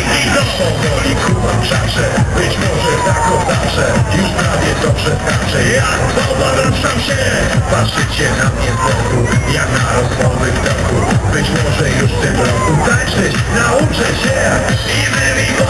Koniku, szarze, być może taką zawsze Już prawie to przeskaczę Ja znowu ruszam się Patrzycie na mnie z boku Jak na rozmowy w toku Być może już w tym roku Tańczyć nauczę się I wymigo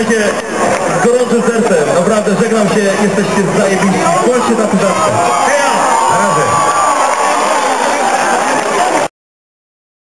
razie z gorącym sercem, naprawdę żegnam się, jesteście zajebiści. Bądźcie tacy rzadko. Na razie.